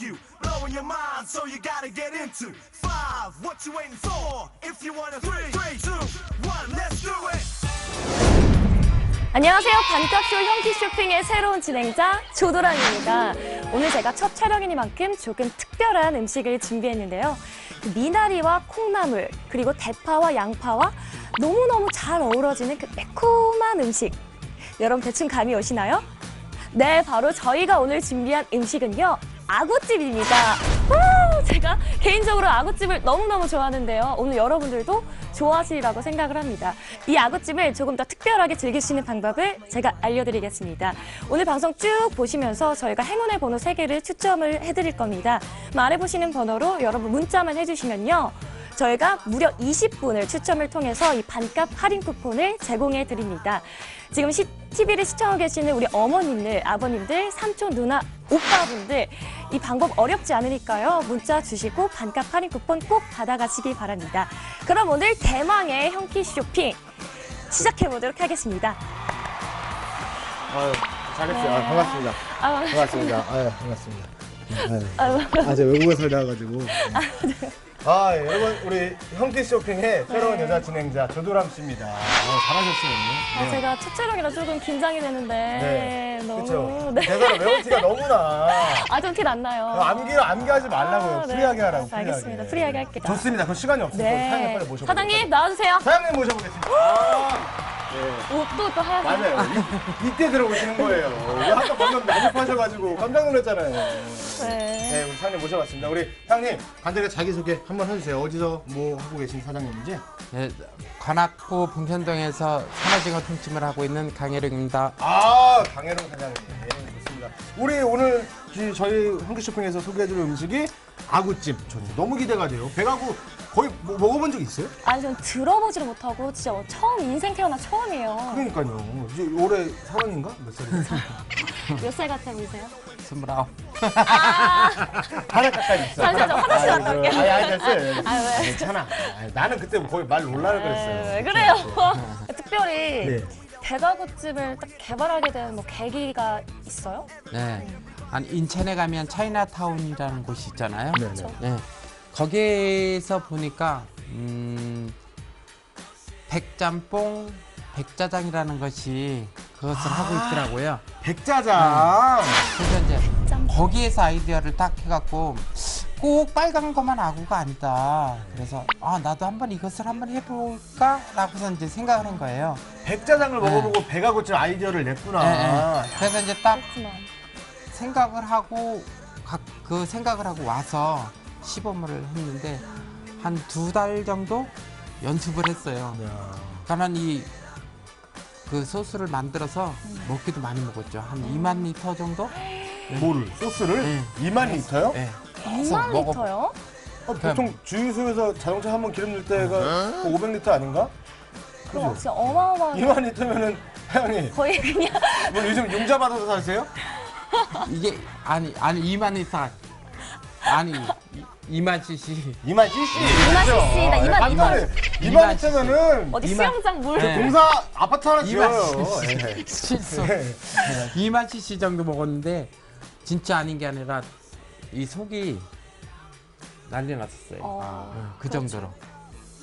you, blowing your mind, so you gotta get into five. What you waiting for? If you wanna three, three, two, one, let's do it. 안녕하세요. 반값쇼 형키 쇼핑의 새로운 진행자 조도랑입니다. 오늘 제가 첫 촬영이니만큼 조금 특별한 음식을 준비했는데요. 그 미나리와 콩나물 그리고 대파와 양파와 너무너무 잘 어우러지는 그 매콤한 음식. 여러분 대충 감이 오시나요? 네, 바로 저희가 오늘 준비한 음식은요. 아구찜입니다. 와, 제가 개인적으로 아구찜을 너무너무 좋아하는데요. 오늘 여러분들도 좋아하시리라고 생각을 합니다. 이 아구찜을 조금 더 특별하게 즐길 수 있는 방법을 제가 알려드리겠습니다. 오늘 방송 쭉 보시면서 저희가 행운의 번호 세개를 추첨을 해드릴 겁니다. 아래 보시는 번호로 여러분 문자만 해주시면요. 저희가 무려 20분을 추첨을 통해서 이 반값 할인 쿠폰을 제공해 드립니다. 지금 시, TV를 시청하고 계시는 우리 어머님들, 아버님들, 삼촌, 누나, 오빠분들 이 방법 어렵지 않으니까요. 문자 주시고 반값 할인 쿠폰 꼭 받아가시기 바랍니다. 그럼 오늘 대망의 형키 쇼핑 시작해 보도록 하겠습니다. 아유, 잘했어요. 아, 반갑습니다. 아, 반갑습니다. 아유, 반갑습니다. 아, 제가 외국에 살다 와가지고. 아, 예, 여러분, 우리 형키 쇼핑의 새로운 여자 진행자 조도람 씨입니다. 어, 잘하셨어요. 아, 네. 제가 첫 촬영이라 조금 긴장이 되는데 네. 너무 그렇죠. 네. 대사를 외운 티가 너무나. 아, 좀 티 났나요? 암기, 암기하지 말라고요. 아, 네. 프리하게 하라고. 알았어, 알겠습니다. 프리하게 할게요. 좋습니다. 그럼 시간이 없으니까 사장님 네. 빨리 모셔보세요. 사장님 나와주세요. 사장님 모셔보겠습니다. 아, 네. 옷도 또 하얀. 맞아요. 이, 이때 들어오시는 거예요. 왜 아까 방금 난입하셔가지고 깜짝 놀랐잖아요. 네. 네, 우리 사장님 모셔봤습니다. 우리 사장님 간단하게 자기소개 한번 해주세요. 어디서 뭐 하고 계신 사장님인지. 예, 관악구 봉현동에서 산화징어 통찜을 하고 있는 강혜령입니다. 아, 강혜롱 사장님. 네, 좋습니다. 우리 오늘 이- 저희 한국쇼핑에서 소개해줄 음식이 아구찜. 저 너무 기대가 돼요. 배가구 거의 뭐, 먹어본 적 있어요? 아니 전 들어보지를 못하고 진짜 뭐 처음 인생 태어나 처음이에요. 그러니까요. 이제 올해 서른인가? 몇 살이에요? 몇살 같아 보이세요? 스물아홉. 하나 가까이 있어. 잠시만요, 화장실 갔다 올게요. 아니, 아니, 됐어요. 아, 왜? 괜찮아. 아니, 나는 그때 거의 말 놀라라 그랬어요. 네, 왜 그래요? 특별히 네. 대가구집을 딱 개발하게 된 뭐 계기가 있어요? 네. 아니 인천에 가면 차이나타운이라는 곳이 있잖아요. 네, 네. 네. 거기에서 보니까 음, 백짬뽕, 백짜장이라는 것이 그것을 하고 있더라고요. 백짜장. 그래서 이제 백짬뽕. 거기에서 아이디어를 딱 해갖고 꼭 빨간 것만 아구가 아니다. 그래서 아 나도 한번 이것을 한번 해볼까라고서 이제 생각을 한 거예요. 백짜장을 먹어보고 배가 고친 아이디어를 냈구나. 네, 네. 그래서 이제 딱 그렇구나. 생각을 하고 각 그 생각을 하고 와서 시범을 했는데 한 두 달 정도 연습을 했어요. 그러니까 이그 소스를 만들어서 먹기도 많이 먹었죠. 한 2만 리터 정도? 뭐를? 소스를? 네. 2만 리터요? 네. 2만 먹어- 리터요? 어, 보통 주유소에서 자동차 한 번 기름 넣을 때가 500리터 아닌가? 그거? 진짜 어마어마하게 2만 리터면은 사장님 거의 그냥 뭐 요즘 융자 받아서 사세요? 이게 아니 아니 2만 리터 아니 2만 cc 2만 cc. 2만 cc 다 2만 리터. 2만 리터면은 어디 이만- 수영장 물 네. 공사 아파트 하나 2만 지어요. 예. 실수 네. 2만 cc 정도 먹었는데 진짜 아닌 게 아니라 이 속이 난리 났었어요. 어, 그 정도로.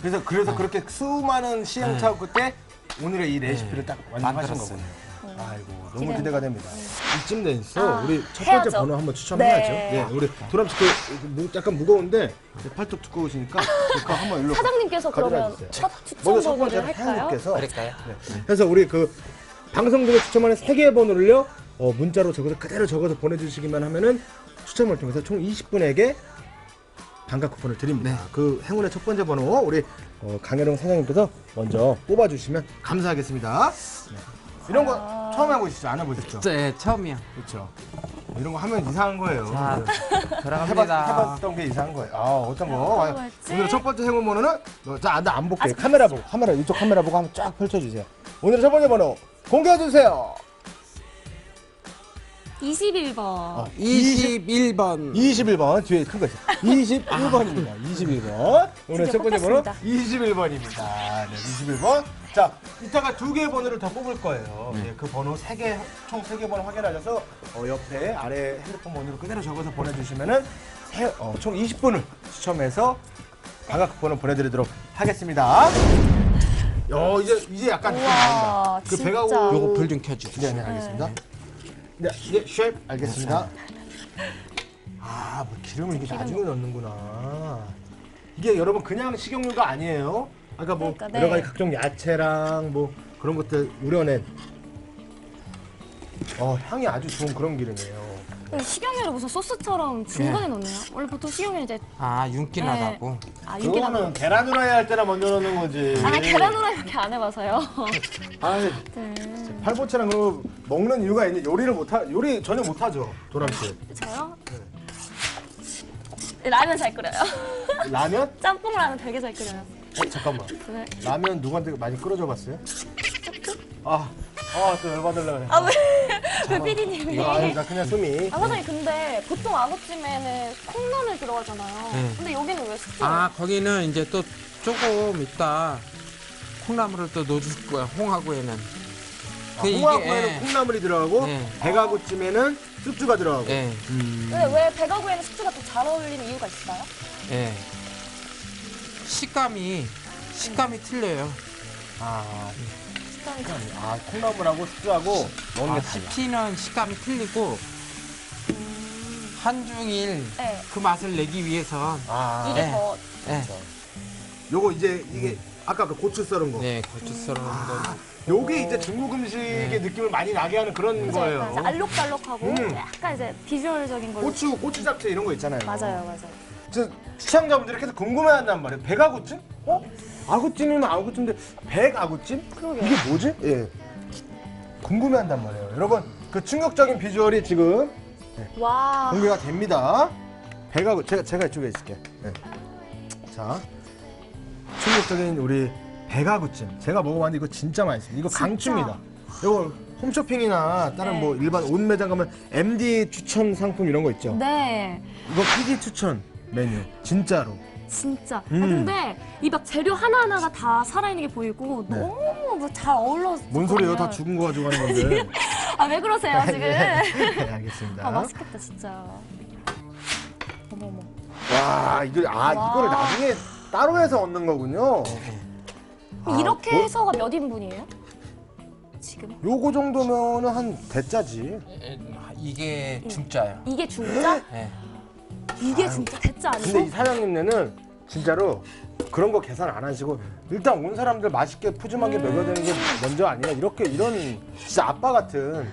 그래서 그래서 그렇게 수많은 시행착오 끝에 오늘의 이 레시피를 딱 완성하신 만들었어요. 거군요. 아이고 너무. 기대가 됩니다. 이쯤 돼있어 아, 우리 첫 번째 해야죠. 번호 한번 추첨해야죠. 네. 네, 우리 도람 씨그 무- 약간 무거운데 팔뚝 두꺼우시니까 그거 한번 일로 사장님께서 그러면 가져다 주세요. 첫 먼저 첫 추천 번째 번호를 할까요? 사장님께서 그럴까요? 그래서 우리 그 방송 중에 추첨하는 세 개의 번호를요 어, 문자로 적어서 그대로 적어서 보내주시기만 하면은 추첨을 통해서 총 20분에게 반값 쿠폰을 드립니다. 네. 그 행운의 첫 번째 번호 우리 어, 강혜령 사장님께서 먼저 뽑아주시면 감사하겠습니다. 네. 이런 거 아. 처음 해보시죠? 안 해보셨죠? 네, 처음이요. 그렇죠. 이런 거 하면 이상한 거예요. 자, 해봤, 들어갑니다. 해봤던 게 이상한 거예요. 아, 어떤 거? 오늘 첫 번째 행운 번호는 어, 자, 나안 볼게 요. 카메라 보고, 카메라 이쪽 카메라 보고 한번 쫙 펼쳐주세요. 오늘의 첫 번째 번호 공개해 주세요. 21번. 어, 21번 21번 뒤에 큰거 있어. 21번입니다. 21번. 오늘 드디어 첫 번째 번호 뽑혔습니다. 21번입니다. 네, 21번. 자, 이따가 두 개의 번호를 더 뽑을 거예요. 네, 그 번호 세 개, 총 세 개 번호 확인하셔서 어, 옆에 아래 핸드폰 번호를 그대로 적어서 보내주시면은 세- 어, 총 20분을 추첨해서 방학 쿠폰을 보내드리도록 하겠습니다. 어, 이제 이제 약간 느낌 우와. 그 진짜. 배가 요거 불 좀 켜주세요 네, 네, 알겠습니다. 네, 예, 쉐프 알겠습니다. 아, 뭐 기름을 이게 나중에 넣는구나. 이게 여러분 그냥 식용유가 아니에요. 아까 뭐 그러니까, 여러 네. 가지 각종 야채랑 뭐 그런 것들 우려낸 어, 향이 아주 좋은 그런 기름이에요. 식용유를 무슨 소스처럼 중간에 넣네요. 원래 보통 식용유 이제 아 윤기 네. 나다고 아 이게 나. 그거는 계란 후라이 할 때나 먼저 넣는 거지. 아 계란 후라이 이렇게 안 해봐서요. 아, 네. 팔보채랑 그거 먹는 이유가 있는 요리를 못 하, 요리 전혀 못 하죠, 도람 씨. 저요? 네, 라면 잘 끓여요. 라면? 짬뽕 라면 되게 잘 끓여요. 어, 잠깐만. 네. 라면 누구한테 많이 끓여줘 봤어요? 아, 아, 또 열받으려고 그래. 아 왜? 왜 피디님이? 이거 아니, 나 그냥 숨이. 아 사장님 근데 보통 아구찜에는 콩나물 들어가잖아요. 네. 근데 여기는 왜 숙주예요? 아 거기는 이제 또 조금 있다 콩나물을 또 넣어줄 거야 홍하구에는 그 이게- 예. 콩나물이 들어가고 네. 백아구찜에는 쑥주가 들어가고. 예, 왜, 왜 백아구에는 숙주가 더 잘 어울리는 이유가 있을까요? 예. 식감이 식감이 틀려요 아. 아, 콩나물하고 쑥주하고 먹는 아, 게 달라. 씹히는 식감이 틀리고 한중일 네. 그 맛을 내기 위해선 아, 이게 네. 더 예. 요거 이제 이게 아까 그 고추 썰은 거. 네 고추 썰은 거 요게 이제 중국 음식의 느낌을 많이 나게 하는 그런 그죠? 거예요. 약간 이제 알록달록하고 음. 약간 이제 비주얼적인 걸로. 고추, 고추 잡채 이런 거 있잖아요. 맞아요, 맞아요. 저 시청자분들이 계속 궁금해한단 말이에요. 백아구찜? 어? 아구찜이면 아구찜인데 백아구찜? 이게 뭐지? 예. 궁금해한단 말이에요. 여러분 그 충격적인 비주얼이 지금 와. 공개가 됩니다. 백아구 제가 제가 이쪽에 있을게. 예. 자 충격적인 우리 백아구찜 제가 먹어봤는데 이거 진짜 맛있어요. 이거 강추입니다. 이거 홈쇼핑이나 다른 네. 뭐 일반 옷 매장 가면 MD 추천 상품 이런 거 있죠. 네. 이거 PD 추천 메뉴 진짜로. 진짜. 아, 음. 근데 이 막 재료 하나하나가 다 살아있는 게 보이고 네. 너무 뭐잘 어울러. 뭔 소리예요? 다 죽은 거 가지고 하는 건데. 아, 왜 그러세요, 지금? 네, 알겠습니다. 아, 맛있겠다, 진짜. 어머, 어머. 와, 이거 아 와. 이거를 나중에 따로 해서 얻는 거군요. 아, 이렇게 뭐- 해서가 몇 인분이에요? 지금? 요거 정도면은 한 대짜지. 예, 이게 중짜예요 이게 중짜? 예. 이게 진짜 대짜 근데 이 아니고? 사장님네는 진짜로 그런 거 계산 안 하시고 일단 온 사람들 맛있게 푸짐하게 먹여야 되는 게 먼저 아니야. 이렇게 이런 진짜 아빠 같은.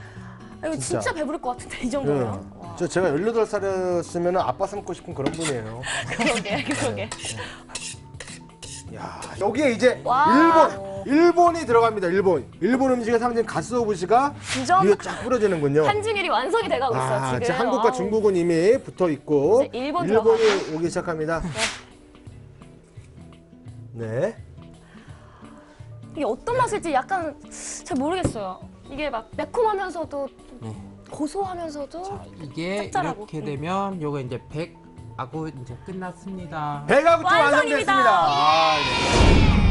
아, 이거 진짜. 진짜 배부를 것 같은데, 이 예. 정도면? 와. 저 제가 18살이었으면 아빠 삼고 싶은 그런 분이에요. 그러게, 그러게. 야, 여기에 이제 와. 일본, 일본이 들어갑니다. 일본. 일본 음식의 상징 가스오부시가 주점 위에 쫙 뿌려지는군요. 한중일이 완성이 돼가고 있어요, 아, 지금. 이제 한국과 아우. 중국은 이미 붙어 있고 이제 일본 일본 이 들어가고. 오기 시작합니다. 네. 이게 어떤 맛일지 약간 잘 모르겠어요. 이게 막 매콤하면서도 네. 고소하면서도 자, 이게 짭짤하고. 이렇게 되면 요거 이제 백하고 이제 끝났습니다. 완성입니다. 완성됐습니다. 아, 네.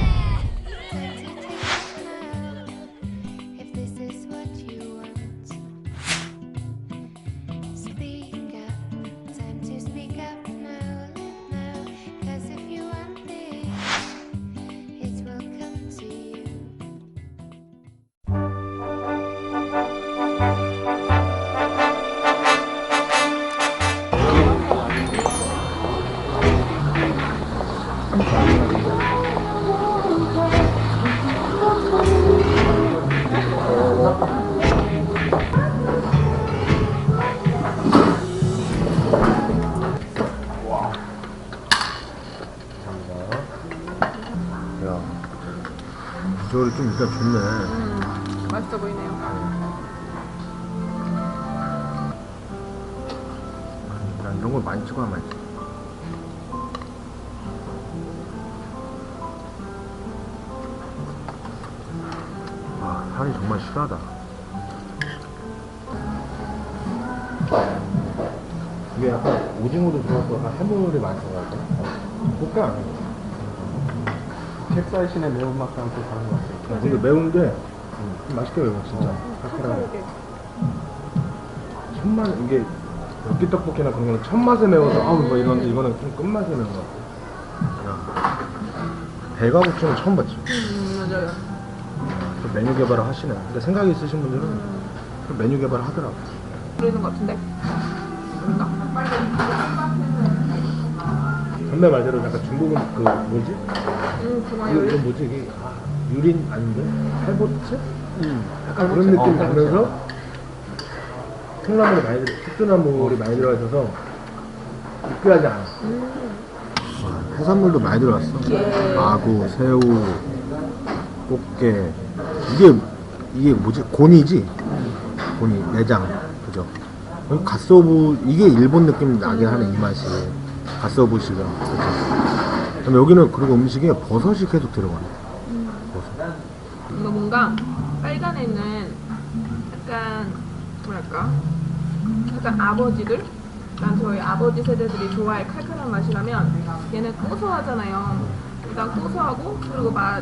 살이 정말 실하다. 이게 약간 오징어도 들어가고 약간 해물이 많이 들어가고 그렇게 안 해요. 캡사이신의 매운맛과는 또 다른 것 같아요. 근데 매운데 음, 맛있게 매워 진짜. 칼칼하게. 첫맛 이게 엽기 떡볶이나 그런 거는 첫 맛에 매워서 아우 뭐 이런데 이거는 좀 끝맛에 매운 것 같아. 배가 고추는 처음 봤죠. 맞아요. 또 메뉴 개발을 하시네. 근데 생각이 있으신 분들은 또 메뉴 개발을 하더라고. 그러는 것 같은데? 선배 말대로 약간 중국은 그 뭐지? 음, 이거, 그만 이거 뭐지 이게 아, 유린 아닌데? 팔보채? 약간 그런 느낌이 나면서 통나물이 많이 들어, 숙주나물이 많이 들어가 있어서 느끼하지 않아. 해산물도 많이 들어갔어. 아구, 새우, 꽃게. 이게 이게 뭐지? 곤이지? 곤이 내장, 그죠? 그리고 갓소부 이게 일본 느낌 나게 하는 이 맛이 갓소부시가 그죠? 그다음에 여기는 그리고 음식에 버섯이 계속 들어가네. 버섯. 이거 뭔가 빨간에는 약간 뭐랄까 약간 아버지들 난 저희 아버지 세대들이 좋아할 칼칼한 맛이라면 얘는 고소하잖아요 일단 고소하고 그리고 맛,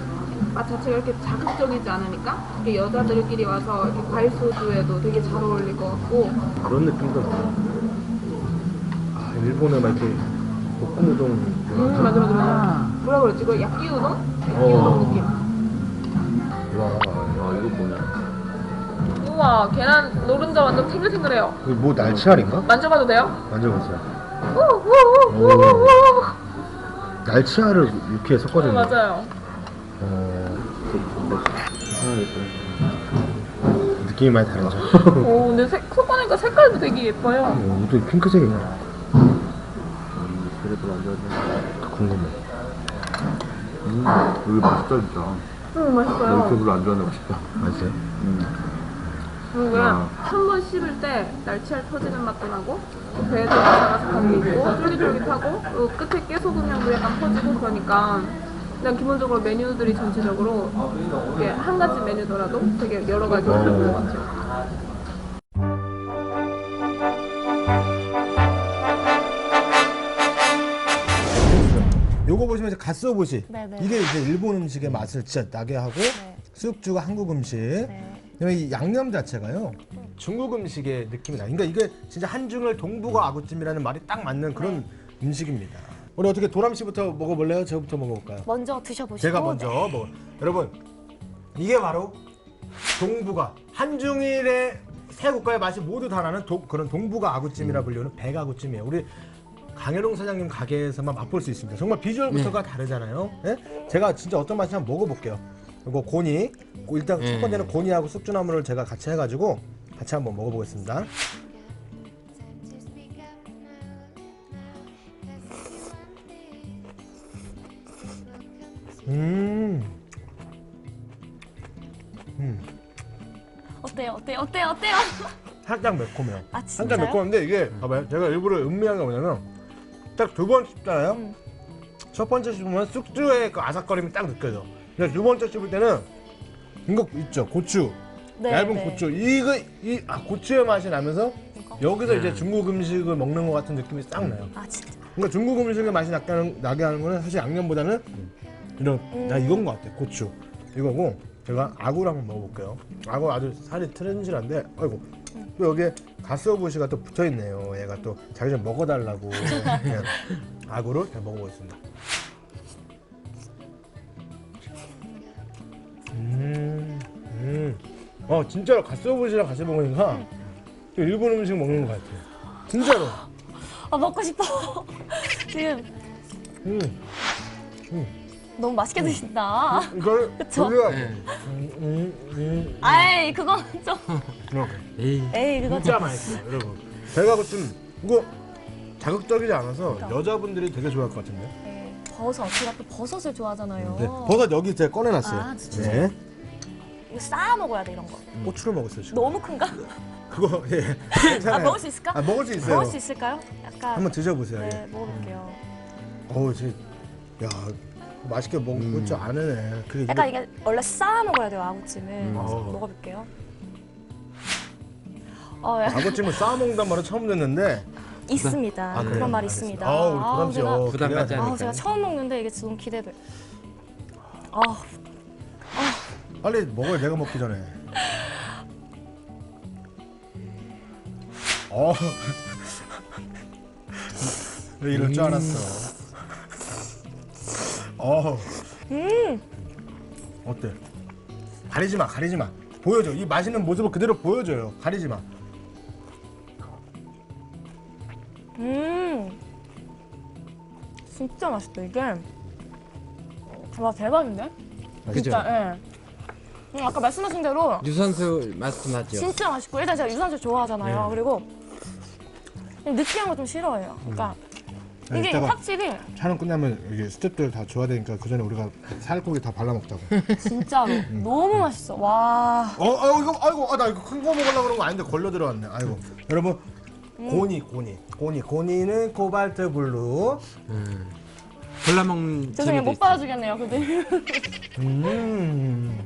맛 자체가 이렇게 자극적이지 않으니까 이게 여자들끼리 와서 이렇게 과일 소주에도 되게 잘 어울릴 것 같고 그런 느낌도 나고. 아 일본에 막 이렇게 볶음 우동. 음 맞아 맞아 맞아 뭐라 그랬지 이거 야끼 우동? 야끼 우동 어. 느낌 와, 야 이거 뭐냐? 우와 계란 노른자 완전 탱글탱글해요 이거 뭐 날치알인가? 만져봐도 돼요? 만져보세요. 우우우우우우 날치알을 이렇게 섞어주는. 거. 맞아요 어. 느낌이 많이 다르죠. 오 근데 색, 섞어내니까 색깔도 되게 예뻐요 어, 이것도 핑크색이네. 그래도 완전 궁금해. 음, 여기 맛있다 진짜. 음 맛있어요 이렇게 별로 안 좋아하는데 맛있다. 맛있어요? 그리고 아. 한번 씹을 때 날치알 터지는 맛도 나고 또 배에도 아삭아삭한 게 있고 쫄깃쫄깃하고 그리고 끝에 깨소금 향도 약간 퍼지고 그러니까 그냥 기본적으로 메뉴들이 전체적으로 이게 한 가지 메뉴더라도 되게 여러 가지 있는 것 같아요 요거 보시면 이제 갓소부시. 네네. 이게 이제 일본 음식의 맛을 진짜 나게 하고 네. 쑥주가 한국 음식. 네. 그다음에 이 양념 자체가요 중국 음식의 느낌이 나. 그러니까 이게 진짜 한중을 동북아 아구찜이라는 말이 딱 맞는 그런 음식입니다. 우리 어떻게 도람 씨부터 먹어볼래요? 저부터 먹어볼까요? 먼저 드셔보시고 제가 먼저 네. 먹어. 여러분 이게 바로 동북아 한중일의 세 국가의 맛이 모두 다 나는 도- 그런 동북아 아구찜이라 불리는 백아구찜이에요. 우리 강현웅 사장님 가게에서만 맛볼 수 있습니다. 정말 비주얼부터가 다르잖아요. 예? 제가 진짜 어떤 맛인지 한번 먹어볼게요. 이거 고니 고- 일단 첫 번째는 고니하고 쑥주나물을 제가 같이 해가지고 같이 한번 먹어보겠습니다. 음, 어때요? 어때요? 어때요? 어때요? 살짝 매콤해요. 아 살짝 진짜요? 매콤한데 이게 봐봐요. 제가 일부러 음미한 게 뭐냐면 딱 두 번 씹잖아요. 음. 첫 번째 씹으면 쑥주의 그 아삭거림이 딱 느껴져. 근데 두 번째 씹을 때는 이거 있죠 고추 네, 얇은 네. 고추 이거 이 아, 고추의 맛이 나면서 이거? 여기서 이제 중국 음식을 먹는 것 같은 느낌이 딱 나요. 아 진짜. 그러니까 중국 음식의 맛이 나게 하는, 나게 하는 거는 사실 양념보다는 이런 음. 나 이건 것 같아 고추 이거고 제가 아구를 한번 먹어볼게요. 아구 아주 살이 트렌실한데 아이고 또 여기에 가스오부시가 또 붙어 있네요. 얘가 또 자기 좀 먹어달라고 그냥 아구를 그냥 먹어보겠습니다. 음, 음. 어 진짜로 가스오부시랑 같이 먹으니까 또 일본 음식 먹는 것 같아요. 진짜로. 아 먹고 싶어. 지금 음. 너무 맛있게 드신다. 이걸 그쵸? 우리가 네. 음, 음, 음, 아이 그건 좀. 이렇게 에이. 에이 그건 진짜 좀. 맛있어요, 여러분. 제가 볼땐 이거 자극적이지 않아서 그러니까. 여자분들이 되게 좋아할 것 같은데. 네, 버섯. 제가 또 버섯을 좋아하잖아요. 네, 버섯 여기 제가 꺼내놨어요. 아, 진짜? 네, 이거 쌓아 먹어야 돼 이런 거. 고추를 먹었어요 지금. 너무 큰가? 그거 예, 괜찮아요. 아 먹을 수 있을까? 아, 먹을 수 있어요. 먹을 수 있을까요? 약간. 한번 드셔보세요. 네 예. 먹어볼게요. 어우, 지, 야, 맛있게 먹을 줄 아네. 그게 약간 이거- 이게 원래 쌓아 먹어야 돼요 아구찜을. 음. 그래서 어. 먹어볼게요. 어, 약간 아구찜을 쌓아 먹는단 말은 처음 듣는데 있습니다. 아, 그래요? 그런 말이 알겠습니다. 있습니다. 아우, 우리 아우, 도람 씨, 제가, 어, 부담 가지 돼요. 않을까요? 아우, 제가 처음 먹는데 이게 너무 기대돼. 아, 빨리 먹어요. 내가 먹기 전에. 어. 왜 이럴 줄 알았어. 어. 음, 어때? 가리지 마, 가리지 마. 보여줘. 이 맛있는 모습을 그대로 보여줘요. 가리지 마. 음, 진짜 맛있다 이게. 와 대박인데? 그죠? 진짜. 예. 음, 아까 말씀하신 대로 유산소 말씀하죠. 진짜 맛있고 일단 제가 유산슬 좋아하잖아요. 네. 그리고 느끼한 거 좀 싫어해요. 그러니까 네, 이게 이따가- 확실히 촬영 끝나면 이게 스탭들 다 줘야 되니까 그 전에 우리가 살코기 다 발라 먹자고. 진짜로 음. 너무 맛있어. 와. 어, 어 이거 아이고, 아, 나 이거 큰 거 먹으려고 그런 거 아닌데 걸려 들어왔네. 아이고. 여러분, 음. 고니, 고니, 고니, 고니는 코발트 블루. 골라먹는 죄송해요 재미도 못 있어요. 받아주겠네요. 근데 음.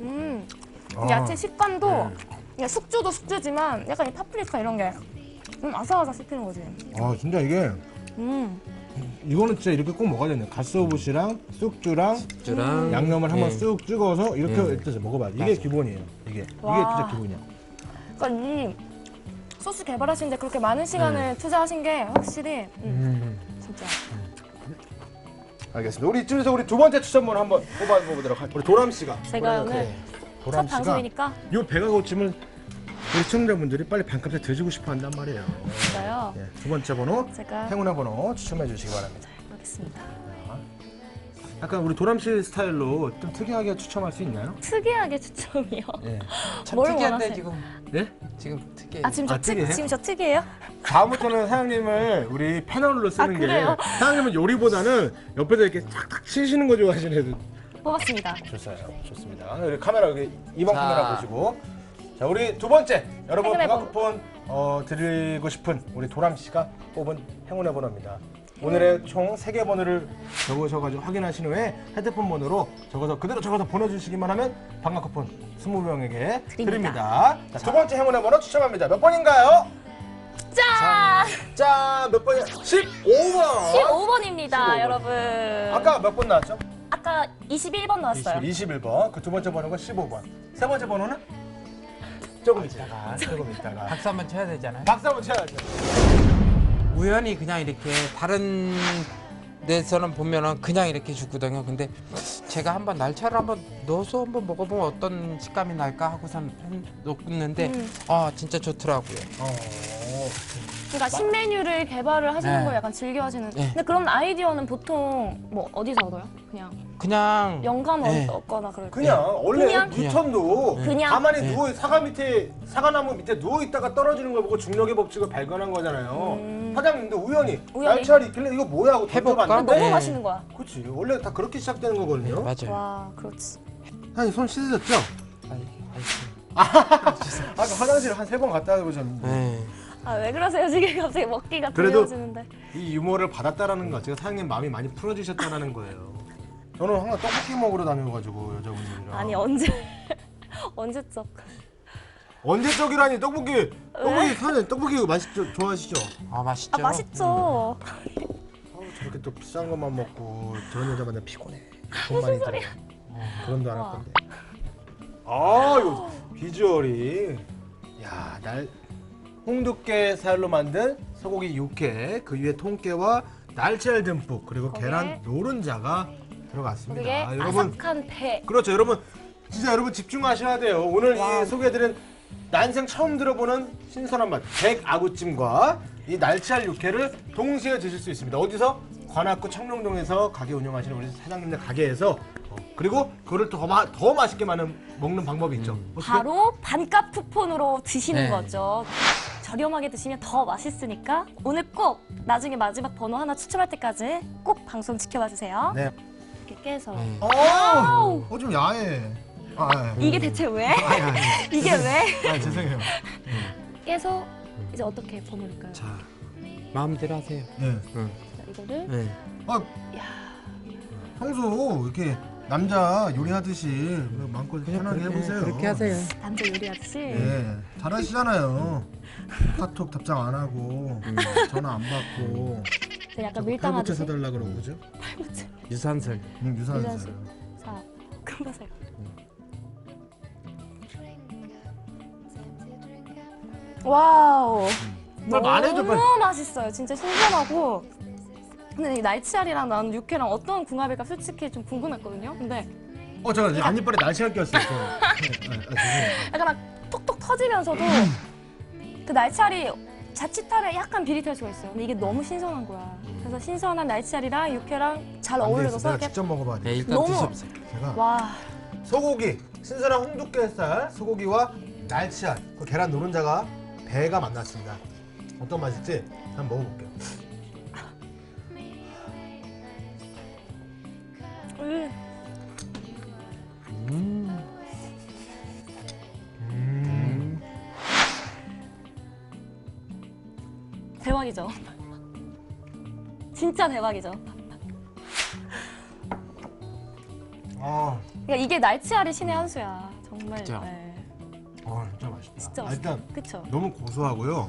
음. 아. 야채 식감도 네. 그냥 숙주도 숙주지만 약간 이 파프리카 이런 게 음, 아삭아삭 씹히는 거지. 아, 진짜 이게 음. 이거는 진짜 이렇게 꼭 먹어야 되네. 갓소부시랑 쑥주랑 쭈랑 양념을 한번 예. 쑥 찍어서 이렇게 예. 일단 먹어봐. 이게 맞아. 기본이에요. 이게 이게 와. 진짜 기본이야. 그러니까 이 소스 개발하시는데 그렇게 많은 시간을 투자하신 게 확실히 음, 진짜. 알겠습니다. 우리 이쯤에서 우리 두 번째 추천문 한번 뽑아보도록 할게요. 우리 도람 씨가. 제가 오늘 그첫 방송이니까 이 배가 고침을 우리 시청자분들이 빨리 반값에 드시고 싶어 한단 말이에요. 진짜요. 예, 두 번째 번호 제가 행운의 번호 추첨해 주시기 바랍니다. 하겠습니다. 약간 우리 도람 씨 스타일로 좀 특이하게 추첨할 수 있나요? 특이하게 추첨이요. 예. 참 뭘 특이한데 원하세요? 지금 네? 지금 특이해. 아 지금 저 아, 특, 특이해요? 지금 저 특이해요? 다음부터는 사장님을 우리 패널로 쓰는 아, 게 그래요? 사장님은 요리보다는 옆에서 이렇게 탁탁 치시는 거 좋아하시는 애들 뽑았습니다. 좋습니다. 좋습니다. 우리 카메라 여기 이번 자. 카메라 보시고 자 우리 두 번째 여러분 행운의 배가 쿠폰 어, 드리고 싶은 우리 도람 씨가 뽑은 행운의 번호입니다. 오늘의 총 세 개 번호를 적으셔가지고 확인하신 후에 핸드폰 번호로 적어서 그대로 적어서 보내주시기만 하면 방학 쿠폰 20명에게 드립니다. 자, 두 번째 행운의 번호 추첨합니다. 몇 번인가요? 짠! 자, 몇 번이요? 15번. 15번입니다, 15번. 여러분. 아까 몇 번 나왔죠? 아까 21번 나왔어요. 21, 번그 두 번째 번호가 15번. 세 번째 번호는? 조금 있다가, 조금 있다가. 박수 한번 쳐야 되잖아요. 박수 한번 쳐야죠. 우연히 그냥 이렇게 다른 데서는 보면은 그냥 이렇게 주거든요. 근데 제가 한번 날차를 한번 넣어서 한번 먹어보면 어떤 식감이 날까 하고선 놓는데 음. 아 진짜 좋더라고요. 어. 그러니까 신메뉴를 개발을 하시는 네. 걸 약간 즐겨 하시는. 네. 근데 그런 아이디어는 보통 뭐 어디서 얻어요? 그냥 그냥 영감 네. 얻거나 그럴 때. 그냥 원래 그냥? 부천도 그냥? 가만히 네. 누워 사과 밑에 사과나무 밑에 누워 있다가 떨어지는 걸 보고 중력의 법칙을 발견한 거잖아요. 음. 사장님도 우연히, 우연히? 날치알이 있길래 이거 뭐야 하고 해볼까? 던져봤는데 너무 네. 맛있는 거야. 그렇지 원래 다 그렇게 시작되는 거거든요. 맞아요. 와, 그렇지. 사장님 손 씻으셨죠? 아이, 아이, 아까 화장실 한 세 번 갔다 오셨는데 네. 아, 왜 그러세요? 지금 갑자기 먹기가 그래도- 두려워지는데. 이 유머를 받았다라는 거 제가 사장님 마음이 많이 풀어지셨다는 거예요. 저는 항상 떡볶이 먹으러 다녀가지고 여자분들이랑 아니, 언제 언제적? 언제적이라니 떡볶이 떡볶이 사장님 떡볶이 맛있죠 좋아하시죠? 아 맛있죠. 아, 맛있죠. 아우, 저렇게 또 비싼 것만 먹고 저런 여자 만나 피곤해. 돈 많이 들어. 그런도 안 할 건데. 아 이거 비주얼이 야 날 홍두깨 살로 만든 소고기 육회 그 위에 통깨와 날치알 듬뿍 그리고 거기에 계란 노른자가 들어갔습니다. 그게 아, 여러분 아삭한 배. 그렇죠 여러분 진짜 여러분 집중하셔야 돼요. 오늘. 이 소개해드린 난생 처음 들어보는 신선한 맛 백아구찜과 이 날치알 육회를 동시에 드실 수 있습니다. 어디서? 관악구 청룡동에서 가게 운영하시는 우리 사장님들 가게에서 어, 그리고 그거를 더, 마, 더 맛있게 많은 먹는 방법이 있죠. 어떻게? 바로 반값 쿠폰으로 드시는 네. 거죠. 저렴하게 드시면 더 맛있으니까 오늘 꼭 나중에 마지막 번호 하나 추첨할 때까지 꼭 방송 지켜봐 주세요. 네. 이렇게 깨서 네. 어, 어, 좀 야해. 아, 예. 이게 대체 왜? 아니, 아니, 이게 왜? 아, 죄송해요. 깨서 이제 어떻게 번호일까요? 자 마음대로 하세요. 예. 자, 이거를 네. 아, 평소 이렇게 남자 요리하듯이 뭐 마음껏 편하게 해보세요. 그렇게 하세요. 남자 요리 아저씨. 예, 잘하시잖아요. 카톡 답장 안 하고 전화 안 받고 저 약간 팔부채 밀당하듯이. 사달라 그러고 그죠? 유산슬. 음, 유산슬. 유산슬. 자, 그러세요. 와우. 빨리 말해줘, 빨리. 너무 맛있어요. 진짜 신선하고. 근데 이 날치알이랑 나는 육회랑 어떤 궁합일까 솔직히 좀 궁금했거든요. 근데 어, 잠깐 안니빨에 날씨가 꼈어요. 저. 네, 아, 아, 죄송해요. 약간 막 톡톡 터지면서도 그 날치알이 자칫하면 약간 비릿할 수가 있어요. 근데 이게 너무 신선한 거야. 그래서 신선한 날치알이랑 육회랑 잘 안 되겠어. 어울려서 내가 이렇게 직접 먹어봐야 네, 돼. 일단 너무- 드셔보세요. 제가 와 소고기, 신선한 홍두깨살, 소고기와 날치알, 그 계란 노른자가 배가 만났습니다. 어떤 맛일지 한번 먹어볼게요. 으, 음. 대박이죠. 진짜 대박이죠. 아, 그러니까 이게 날치알이 신의 한 수야. 정말. 그죠? 네. 어, 진짜 맛있다. 진짜 아, 맛있다. 일단 그쵸? 너무 고소하고요.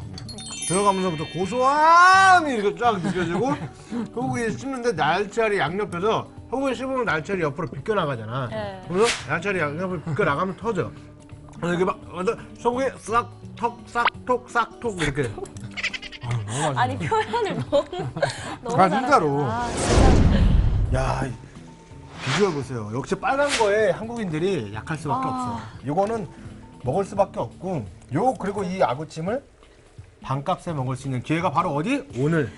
들어가면서부터 고소함이 이렇게 쫙 느껴지고 소고기 씹는데 날치알이 양옆에서 소고기 씹으면 날치알이 옆으로 비껴 나가잖아. 네. 그래서 날치알이 양옆으로 비껴 나가면 터져. 그래서 이게 막 완전 소고기 싹톡 싹톡 싹톡 이렇게. 아, 너무 맛있네. 아니 표현을 너무 너무 아, 진짜로. 아, 진짜. 야 이- 비주얼 보세요. 역시 빨간 거에 한국인들이 약할 수밖에 아. 없어. 요거는 먹을 수밖에 없고 요 그리고 이 아구찜을 반값에 먹을 수 있는 기회가 바로 어디? 오늘.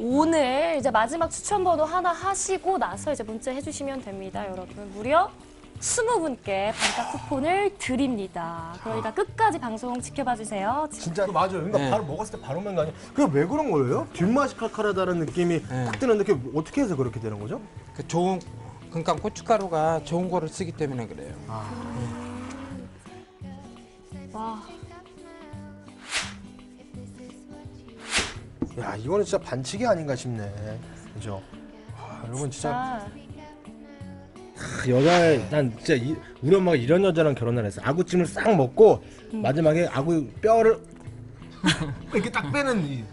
오늘 이제 마지막 추천 번호 하나 하시고 나서 이제 문자 해주시면 됩니다, 여러분. 무려 20분께 반값 쿠폰을 드립니다. 그러니까 끝까지 방송 지켜봐 주세요. 진짜 맞아요. 그러니까 네. 바로 먹었을 때 바로 먹는 거 아니야? 그게 왜 그런 거예요? 뒷맛이 칼칼하다는 느낌이 네. 탁 드는데 그게 어떻게 해서 그렇게 되는 거죠? 그 좋은 그러니까 고춧가루가 좋은 거를 쓰기 때문에 그래요. 와, 야 이거는 진짜 반칙이 아닌가 싶네. 그죠? 와, 여러분 진짜 진짜 여자 난 진짜 이, 우리 엄마가 이런 여자랑 결혼을 했어. 아구찜을 싹 먹고 마지막에 아구 뼈를 이렇게 딱 빼는 이,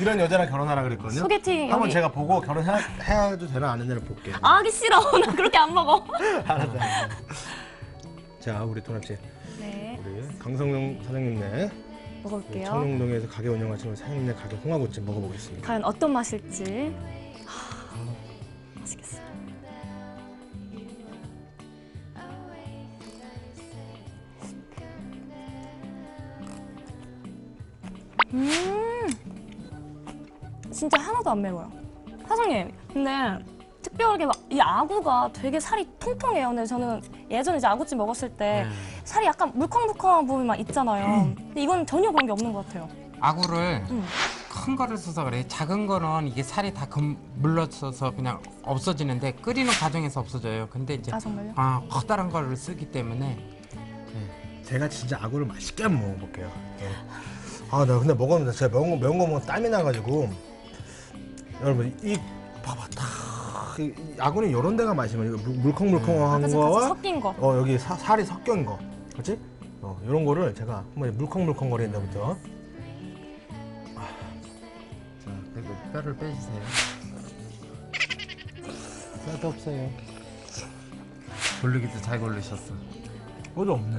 이런 여자랑 결혼하라 그랬거든요. 소개팅 한번 여기 제가 보고 결혼해도 되나 안 되나 볼게요. 아, 하기 싫어. 나 그렇게 안 먹어. 알았어. 자 우리 도나씨 네, 우리 강성용 사장님네 먹어볼게요. 청룡동에서 가게 운영하시는 사장님네 가게 홍아구찜 먹어보겠습니다. 과연 어떤 맛일지. 하, 맛있겠어. 음, 진짜 하나도 안 매워요. 사장님, 근데 특별하게 막 이 아구가 되게 살이 통통해요. 근데 저는 예전에 이제 아구찜 먹었을 때 살이 약간 물컹물컹한 부분이 막 있잖아요. 근데 이건 전혀 그런 게 없는 것 같아요. 아구를 음. 큰 거를 써서 그래. 작은 거는 이게 살이 다 금, 물러서서 그냥 없어지는데 끓이는 과정에서 없어져요. 근데 이제 아 정말요? 아 커다란 거를 쓰기 때문에 제가 진짜 아구를 맛있게 한번 먹어볼게요. 예. 아, 나 근데 먹었는데 제가 매운 거, 매운 거 먹으면 땀이 나가지고 여러분 이 봐봐 다 이, 이 아구는 이런 데가 맛이면 이거 물- 물컹물컹한 같이 거와 섞인 거. 어 여기 사, 살이 섞인 거, 그렇지? 어 이런 거를 제가 한번 물컹물컹 거리는 데부터 자 그리고 뼈를 빼주세요. 뼈도 없어요. 고르기도 잘 고르셨어. 어도 없네.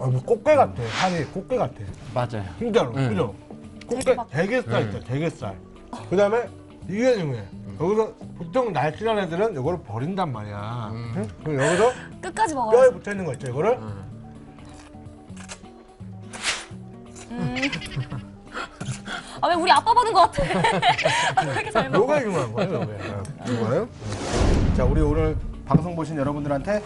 아, 뭐 꽃게 같아. 살이 꽃게 같아. 맞아요. 진짜로, 응. 그죠? 꽃게 대게살 있다, 대게살. 그 다음에 이게 중요해. 여기서 보통 날씬한 애들은 이거를 버린단 말이야. 응? 그럼 여기서 끝까지 뼈에 먹어야지. 붙어 있는 거 있죠, 이거를? 아 왜 우리 아빠 보는 것 같아? 아, 왜 이렇게 잘 먹어? 요게 중요한 거예요, 요게. 이거예요. 자, 우리 오늘 방송 보신 여러분들한테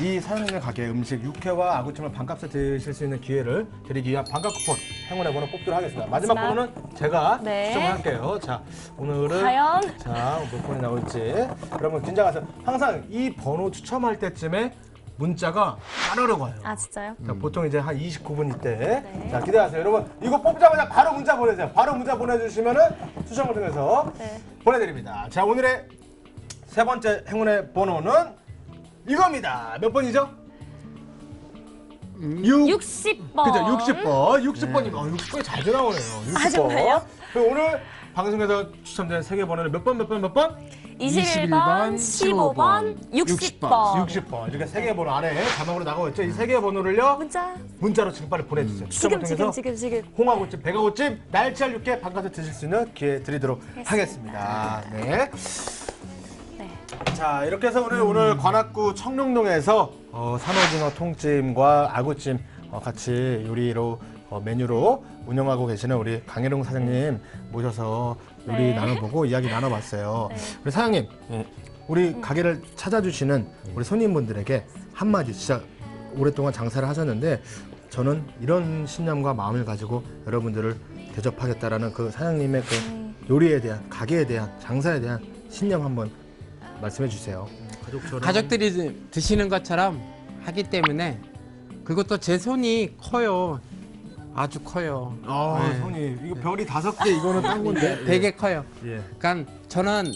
이 사장님의 가게 음식 육회와 아구찜을 반값에 드실 수 있는 기회를 드리기 위한 반값 쿠폰 행운의 번호 뽑도록 하겠습니다. 마지막 마지막. 번호는 제가 네. 추첨을 할게요. 자, 오늘은 과연 자, 몇 번이 나올지. 여러분 긴장하세요. 항상 이 번호 추첨할 때쯤에 문자가 따르르 와요. 아 진짜요? 자, 보통 이제 한 29분 이때. 네. 자, 기대하세요. 여러분, 이거 뽑자마자 바로 문자 보내세요. 바로 문자 보내주시면은 추첨을 통해서 네. 보내드립니다. 자, 오늘의 세 번째 행운의 번호는 이겁니다. 몇 번이죠? 음. 6. 60번. 그죠, 60번. 60번이면, 어, 60번이 자주 나오네요. 60번. 아, 정말요? 그리고 오늘 방송에서 추첨된 세개 번호는 몇 번, 몇 번, 몇 번? 21번, 15번, 60번. 60번. 이렇게 세 개 번호 안에 자막으로 나가고 있죠. 이 세 개 번호를요, 문자 문자로 지금 빨리 보내주세요. 추첨을 지금 통해서 지금 지금 지금. 홍화고집, 백화고집, 날치알 육개 바깥에 드실 수 있는 기회 드리도록 하겠습니다. 네. 네. 자, 이렇게 해서 오늘 오늘 관악구 청룡동에서 어, 산호징어 통찜과 아구찜 어, 같이 요리로 어, 메뉴로 운영하고 계시는 우리 강혜룡 사장님 모셔서 요리 네. 나눠보고 이야기 나눠봤어요. 네. 우리 사장님, 우리 가게를 찾아주시는 우리 손님분들에게 한마디 진짜 오랫동안 장사를 하셨는데 저는 이런 신념과 마음을 가지고 여러분들을 대접하겠다라는 그 사장님의 그 요리에 대한 가게에 대한 장사에 대한 신념 한번 말씀해 주세요. 가족처럼 가족들이 드시는 것처럼 하기 때문에 그것도 제 손이 커요. 아주 커요. 아, 네. 손이 이거 별이 다섯 개 이거는 딴 건데. 되게 커요. 예. 그러니까 저는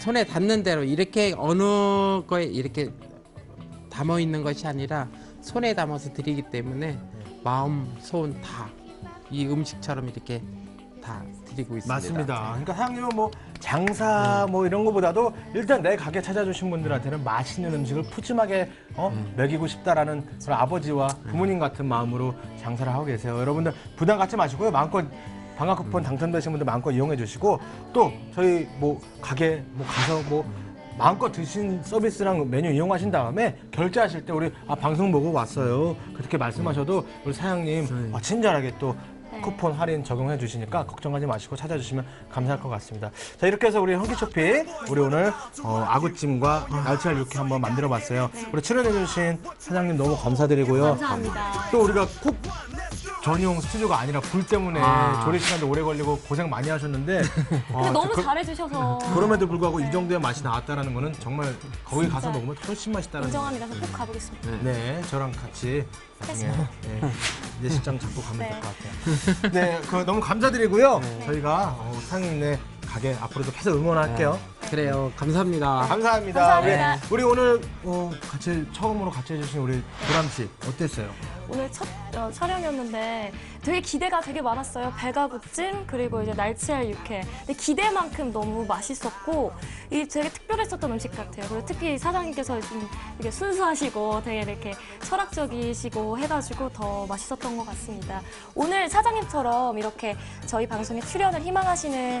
손에 닿는 대로 이렇게 어느 거에 이렇게 담아 있는 것이 아니라 손에 담아서 드리기 때문에 마음, 손 다 이 음식처럼 이렇게 다 드리고 있습니다. 맞습니다. 그러니까 사장님은 뭐 장사 뭐 이런 거보다도 일단 내 가게 찾아주신 분들한테는 맛있는 음식을 푸짐하게 어? 먹이고 싶다라는 그런 아버지와 부모님 같은 마음으로 장사를 하고 계세요. 여러분들 부담 갖지 마시고요. 마음껏 방학 쿠폰 당첨되신 분들 마음껏 이용해 주시고 또 저희 뭐 가게 뭐 가서 뭐 마음껏 드신 서비스랑 메뉴 이용하신 다음에 결제하실 때 우리 아 방송 보고 왔어요 그렇게 말씀하셔도 우리 사장님 아, 친절하게 또 쿠폰 할인 적용해 주시니까 걱정하지 마시고 찾아주시면 감사할 것 같습니다. 자 이렇게 해서 우리 헌기 쇼핑 우리 오늘 어, 아구찜과 날치알 육회 한번 만들어 봤어요. 우리 출연해 주신 사장님 너무 감사드리고요. 감사합니다. 또 우리가 쿡 전용 스튜디오가 아니라 불 때문에 조리 시간도 오래 걸리고 고생 많이 하셨는데 어, 근데 너무 그- 잘해주셔서 그럼에도 불구하고 이 정도의 맛이 나왔다라는 거는 정말 거기 가서 먹으면 훨씬 맛있다는 인정합니다. 그래서 꼭 가보겠습니다. 네, 저랑 같이 나중에 네, 예식장 잡고 가면 네. 될 것 같아요. 네, 그 너무 감사드리고요. 저희가 어, 상인네 가게 앞으로도 계속 응원할게요. 그래요. 감사합니다. 감사합니다. 감사합니다. 우리, 우리 오늘 어, 같이 처음으로 같이 해주신 우리 보람 씨 어땠어요? 오늘 첫 어, 촬영이었는데 되게 기대가 되게 많았어요. 배가구찜 그리고 이제 날치알 육회. 근데 기대만큼 너무 맛있었고 이 되게 특별했었던 음식 같아요. 그리고 특히 사장님께서 좀 되게 순수하시고 되게 이렇게 철학적이시고 해가지고 더 맛있었던 것 같습니다. 오늘 사장님처럼 이렇게 저희 방송에 출연을 희망하시는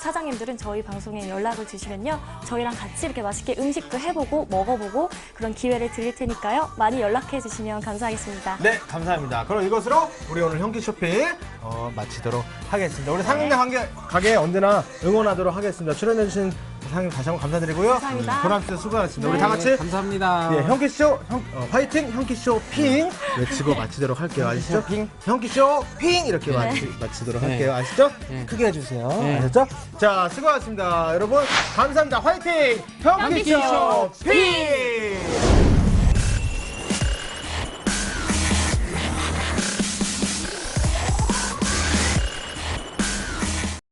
사장님들은 저희 방송에 연락을 주시면요. 저희랑 같이 이렇게 맛있게 음식도 해보고 먹어보고 그런 기회를 드릴 테니까요. 많이 연락해 주시면 감사하겠습니다. 네, 감사합니다. 그럼 이것으로 우리 오늘 현기 쇼핑 어, 마치도록 하겠습니다. 우리 상인네 가게, 가게 언제나 응원하도록 하겠습니다. 출연해주신 사장님 다시 한번 감사드리고요. 감사합니다. 보람 씨 수고하셨습니다. 우리 네. 다 같이 감사합니다. 예, 현기쇼, 형, 어, 화이팅! 현기쇼 핑! 외치고 마치도록 할게요. 아시죠? 핑. 현기쇼 핑! 이렇게 마치, 마치도록 네. 할게요. 아시죠? 네. 크게 해주세요. 네. 아셨죠? 자, 수고하셨습니다. 여러분, 감사합니다. 화이팅! 현기쇼 핑!